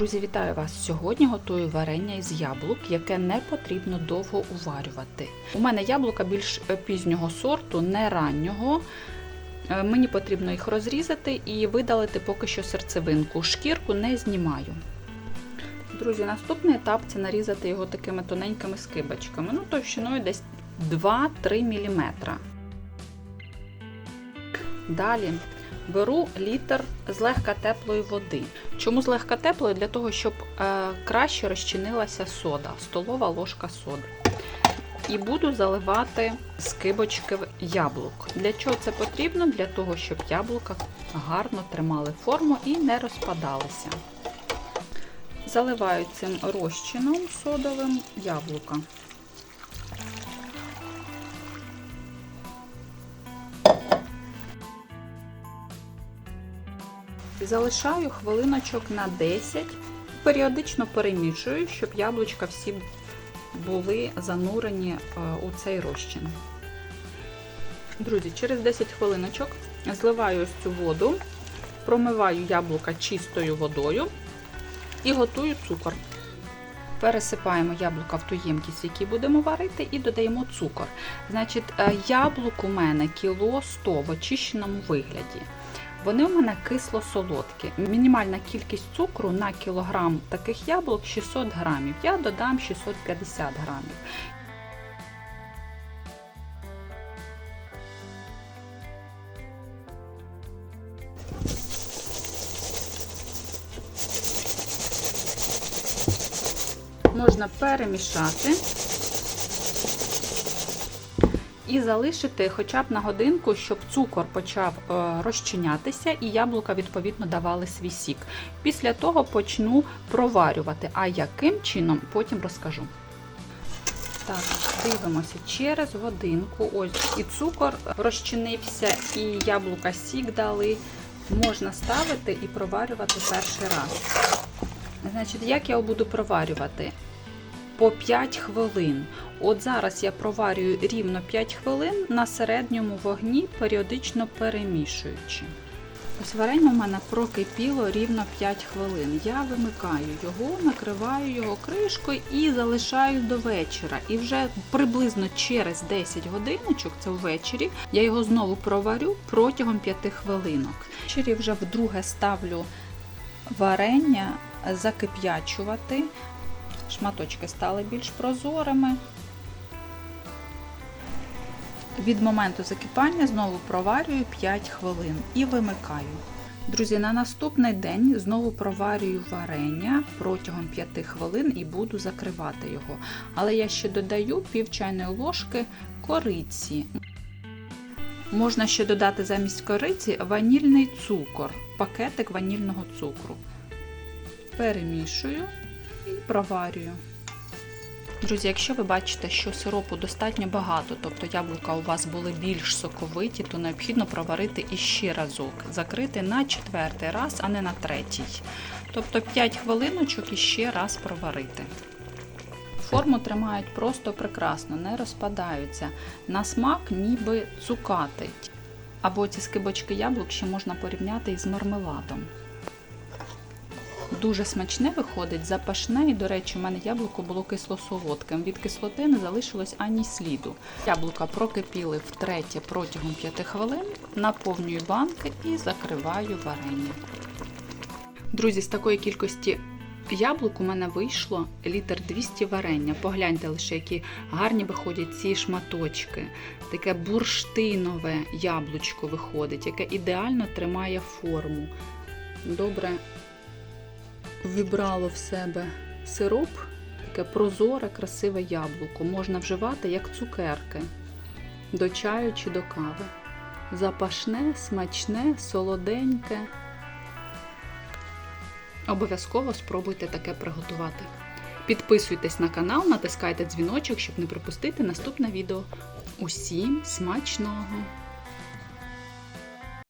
Друзі, вітаю вас! Сьогодні готую варення із яблук, яке не потрібно довго уварювати. У мене яблука більш е, пізнього сорту, не раннього. Е, Мені потрібно їх розрізати і видалити поки що серцевинку. Шкірку не знімаю. Друзі, наступний етап це нарізати його такими тоненькими скибочками, ну товщиною десь 2-3 мм. Далі беру літр злегка теплої води. Чому злегка теплої? Для того, щоб е, краще розчинилася сода, столова ложка соди. І буду заливати скибочки яблук. Для чого це потрібно? Для того, щоб яблука гарно тримали форму і не розпадалися. Заливаю цим розчином содовим яблука. Залишаю хвилиночок на 10, періодично перемішую, щоб яблучка всі були занурені у цей розчин. Друзі, через 10 хвилиночок зливаю ось цю воду, промиваю яблука чистою водою і готую цукор. Пересипаємо яблука в ту ємкість, в якій будемо варити, і додаємо цукор. Значить, яблук у мене кіло 100 в очищеному вигляді. Вони у мене кисло-солодкі. Мінімальна кількість цукру на кілограм таких яблук 600 грамів. Я додам 650 грамів. Можна перемішати і залишити хоча б на годинку, щоб цукор почав розчинятися і яблука, відповідно, давали свій сік. Після того почну проварювати. А яким чином, потім розкажу. Так, дивимося через годинку. Ось і цукор розчинився, і яблука сік дали. Можна ставити і проварювати перший раз. Значить, як я його буду проварювати? По 5 хвилин. От зараз я проварюю рівно 5 хвилин на середньому вогні, періодично перемішуючи. Ось варення в мене прокипіло рівно 5 хвилин. Я вимикаю його, накриваю його кришкою і залишаю до вечора. І вже приблизно через 10 годиночок, це ввечері, я його знову проварю протягом 5 хвилинок. Ввечері вже вдруге ставлю варення закип'ячувати. Шматочки стали більш прозорими. Від моменту закипання знову проварюю 5 хвилин і вимикаю. Друзі, на наступний день знову проварюю варення протягом 5 хвилин і буду закривати його. Але я ще додаю пів чайної ложки кориці. Можна ще додати замість кориці ванільний цукор, пакетик ванільного цукру. Перемішую проварюю. Друзі, якщо ви бачите, що сиропу достатньо багато, тобто яблука у вас були більш соковиті, то необхідно проварити іще разок, закрити на четвертий раз, а не на третій. Тобто 5 хвилиночок і ще раз проварити. Форму тримають просто прекрасно, не розпадаються. На смак ніби цукатий. Або ці скибочки яблук ще можна порівняти із мармеладом. Дуже смачне виходить, запашне, і, до речі, у мене яблуко було кисло-солодким. Від кислоти не залишилось ані сліду. Яблука прокипіли втретє протягом 5 хвилин, наповнюю банки і закриваю варення. Друзі, з такої кількості яблук у мене вийшло літр 200 варення. Погляньте лише, які гарні виходять ці шматочки. Таке бурштинове яблучко виходить, яке ідеально тримає форму. Добре вібрало в себе сироп, таке прозоре, красиве яблуко. Можна вживати як цукерки до чаю чи до кави. Запашне, смачне, солоденьке. Обов'язково спробуйте таке приготувати. Підписуйтесь на канал, натискайте дзвіночок, щоб не пропустити наступне відео. Усім смачного!